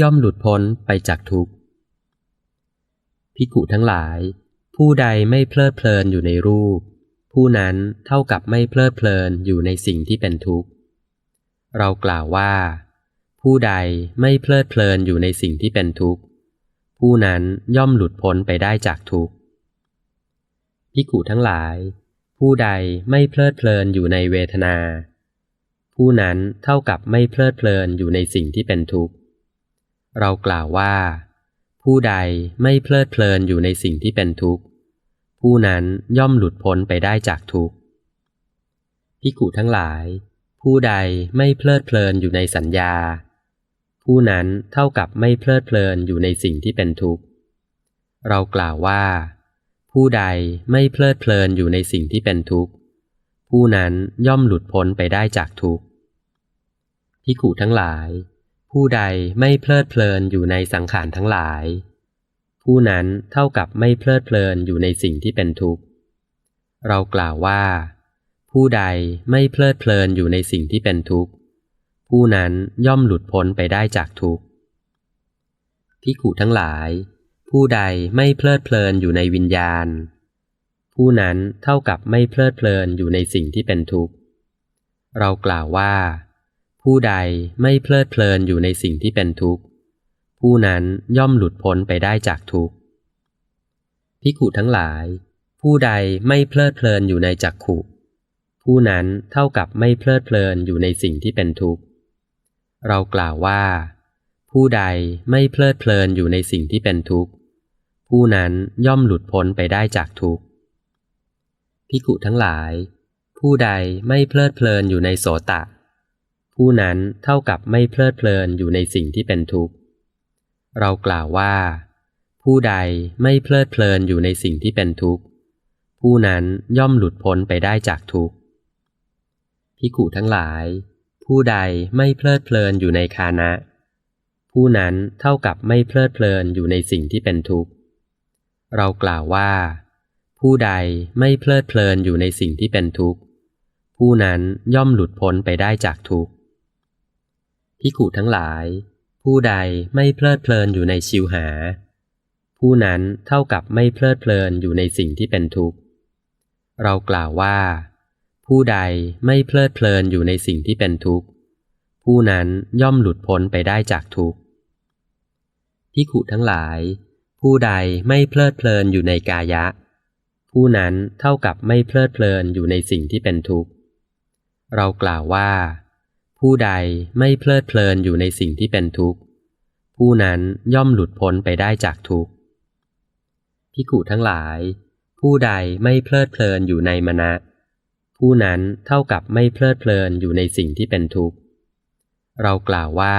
ย่อมหลุดพ้นไปจากทุกข์ พิกุทั้งหลาย ผู้ใดไม่เพลิดเพลินอยู่ในรูป ผู้นั้นเท่ากับไม่เพลิดเพลินอยู่ในสิ่งที่เป็นทุกข์ เรากล่าวว่า ผู้ใดไม่เพลิดเพลินอยู่ในสิ่งที่เป็นทุกข์ ผู้นั้นย่อมหลุดพ้นไปได้จากทุกข์ พิกุทั้งหลาย ผู้ใดไม่เพลิดเพลินอยู่ในเวทนา ผู้นั้นเท่ากับไม่เพลิดเพลินอยู่ในสิ่งที่เป็นทุกข์ เรากล่าวว่า ผู้ใดไม่เพลิดเพลินอยู่ในสิ่งที่เป็นทุกข์ ผู้นั้นย่อมหลุดพ้นไปได้จากทุกข์พิกุทั้งหลาย ผู้ใดไม่เพลิดเพลินอยู่ในสัญญา ผู้นั้นเท่ากับไม่เพลิดเพลินอยู่ในสิ่งที่เป็นทุกข์ เรากล่าวว่า ผู้ใดไม่เพลิดเพลินอยู่ในสิ่งที่เป็นทุกข์ ผู้นั้นย่อมหลุดพ้นไปได้จากทุกข์พิกุทั้งหลาย ผู้ใดไม่เพลิดเพลินอยู่ในสังขารทั้งหลาย ผู้นั้นเท่ากับไม่เพลิดเพลินอยู่ในสิ่งที่เป็นทุกข์ เรากล่าวว่า ผู้ใดไม่เพลิดเพลินอยู่ในสิ่งที่เป็นทุกข์ ผู้นั้นย่อมหลุดพ้นไปได้จากทุกข์พิกุทั้งหลาย ผู้ใดไม่เพลิดเพลินอยู่ในวิญญาณ ผู้นั้นเท่ากับไม่เพลิดเพลินอยู่ในสิ่งที่เป็นทุกข์ เรากล่าวว่า ผู้ใดไม่เพลิดเพลินอยู่ในสิ่งที่เป็นทุกข์ ผู้นั้นย่อมหลุดพ้นไปได้จากทุกข์พิกุทั้งหลาย ผู้ใดไม่เพลิดเพลินอยู่ในจักขุ ผู้นั้นเท่ากับไม่เพลิดเพลินอยู่ในสิ่งที่เป็นทุกข์ เรากล่าวว่า ผู้ใดไม่เพลิดเพลินอยู่ในสิ่งที่เป็นทุกข์ ผู้นั้นย่อมหลุดพ้นไปได้จากทุกข์พิกุทั้งหลาย ผู้ใดไม่เพลิดเพลินอยู่ในโสตะ ผู้นั้นเท่ากับไม่เพลิดเพลินอยู่ในสิ่งที่เป็นทุกข์ เรากล่าวว่า ผู้ใดไม่เพลิดเพลินอยู่ในสิ่งที่เป็นทุกข์ ผู้นั้นย่อมหลุดพ้นไปได้จากทุกข์พิกุทั้งหลาย ผู้ใดไม่เพลิดเพลินอยู่ในคานะ ผู้นั้นเท่ากับไม่เพลิดเพลินอยู่ในสิ่งที่เป็นทุกข์ เรากล่าวว่า ผู้ใดไม่เพลิดเพลินอยู่ในสิ่งที่เป็นทุกข์ ผู้นั้นย่อมหลุดพ้นไปได้จากทุกข์ พิกุทั้งหลาย ผู้ใดไม่เพลิดเพลินอยู่ในชิวหา ผู้นั้นเท่ากับไม่เพลิดเพลินอยู่ในสิ่งที่เป็นทุกข์ เรากล่าวว่า ผู้ใดไม่เพลิดเพลินอยู่ในสิ่งที่เป็นทุกข์ ผู้นั้นย่อมหลุดพ้นไปได้จากทุกข์พิกุทั้งหลาย ผู้ใดไม่เพลิดเพลินอยู่ในกายะ ผู้นั้นเท่ากับไม่เพลิดเพลินอยู่ในสิ่งที่เป็นทุกข์ เรากล่าวว่า ผู้ใดไม่เพลิดเพลินอยู่ในสิ่งที่เป็นทุกข์ ผู้นั้นย่อมหลุดพ้นไปได้จากทุกข์พิกุทั้งหลาย ผู้ใดไม่เพลิดเพลินอยู่ในมณะ ผู้นั้นเท่ากับไม่เพลิดเพลินอยู่ในสิ่งที่เป็นทุกข์ เรากล่าวว่า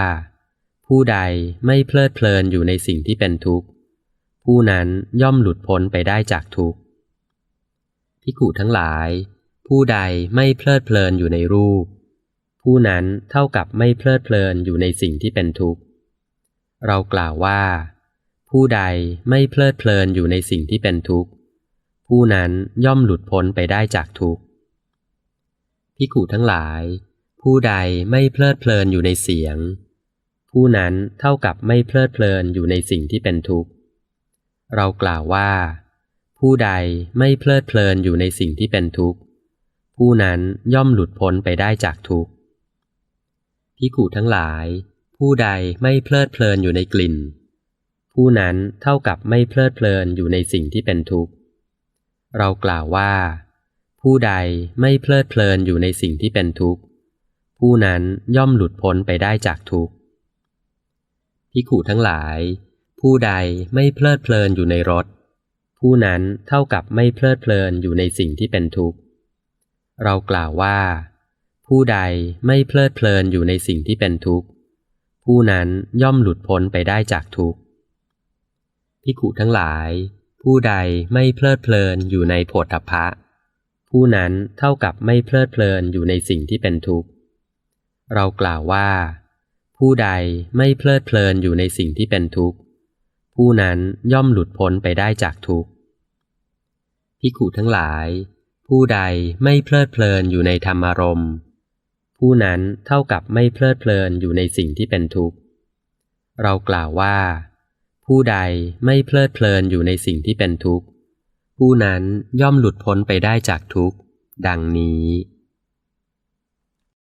ผู้ใดไม่เพลิดเพลินอยู่ในสิ่งที่เป็นทุกข์ ผู้นั้นย่อมหลุดพ้นไปได้จากทุกข์พิกุทั้งหลาย ผู้ใดไม่เพลิดเพลินอยู่ในรูป ผู้นั้นเท่ากับไม่เพลิดเพลินอยู่ในสิ่งที่เป็นทุกข์ เรากล่าวว่า ผู้ใดไม่เพลิดเพลินอยู่ในสิ่งที่เป็นทุกข์ ผู้นั้นย่อมหลุดพ้นไปได้จากทุกข์พิกุทั้งหลาย ผู้ใดไม่เพลิดเพลินอยู่ในเสียง ผู้นั้นเท่ากับไม่เพลิดเพลินอยู่ในสิ่งที่เป็นทุกข์ เรากล่าวว่า ผู้ใดไม่เพลิดเพลินอยู่ในสิ่งที่เป็นทุกข์ ผู้นั้นย่อมหลุดพ้นไปได้จากทุกข์ พิกุทั้งหลาย ผู้ใดไม่เพลิดเพลินอยู่ในกลิ่น ผู้นั้นเท่ากับไม่เพลิดเพลินอยู่ในสิ่งที่เป็นทุกข์ เรากล่าวว่า ผู้ใดไม่เพลิดเพลินอยู่ในสิ่งที่เป็นทุกข์ ผู้นั้นย่อมหลุดพ้นไปได้จากทุกข์พิกุทั้งหลาย ผู้ใดไม่เพลิดเพลินอยู่ในรถผู้นั้นเท่ากับไม่เพลิดเพลินอยู่ในสิ่งที่เป็นทุกข์ เรากล่าวว่า ผู้ใดไม่เพลิดเพลินอยู่ในสิ่งที่เป็นทุกข์ ผู้นั้นย่อมหลุดพ้นไปได้จากทุกข์พิกุทั้งหลาย ผู้ใดไม่เพลิดเพลินอยู่ในโผฏฐัพพะ ผู้นั้นเท่ากับไม่เพลิดเพลินอยู่ในสิ่งที่เป็นทุกข์ เรากล่าวว่า ผู้ใดไม่เพลิดเพลินอยู่ในสิ่งที่เป็นทุกข์ ผู้นั้นย่อมหลุดพ้นไปได้จากทุกข์พิกุทั้งหลาย ผู้ใดไม่เพลิดเพลินอยู่ในธรรมารมณ์ ผู้นั้นเท่ากับไม่เพลิดเพลินอยู่ในสิ่งที่เป็นทุกข์ เรากล่าวว่า ผู้ใดไม่เพลิดเพลินอยู่ในสิ่งที่เป็นทุกข์ ผู้นั้นย่อมหลุดพ้นไปได้จากทุกข์ ดังนี้